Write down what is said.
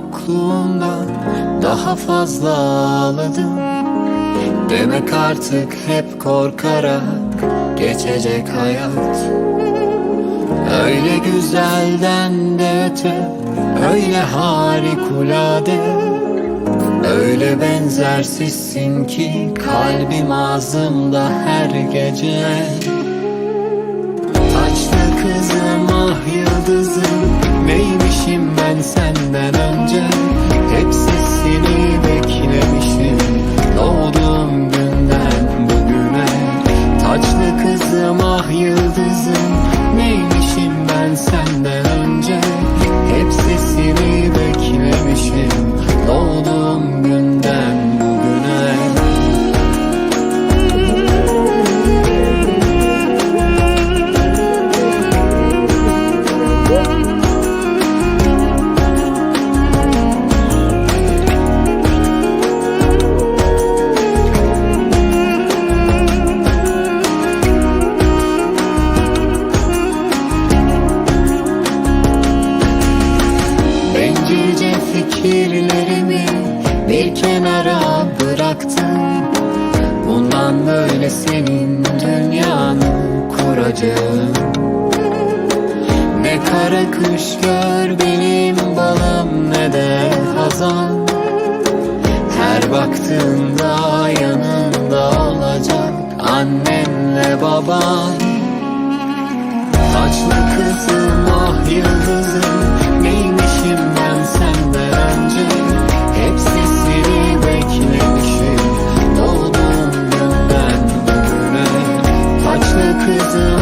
yokluğunda daha fazla ağladım. Demek artık hep korkarak geçecek hayat. Öyle güzelden de öte Öyle harikulade. Öyle benzersizsin ki Kalbim ağzımda her gece. Taçlı kızım ah yıldızım Neymişim ben senden ah yıldızım Neymişim ben senden önce? Hep sesini fikirlerimi bir kenara bıraktım. Bundan böyle senin dünyanı kuracağım. Ne kara kış gör benim balım ne de hazan. Her baktığında yanında olacak annenle baban. Ah yıldızım cause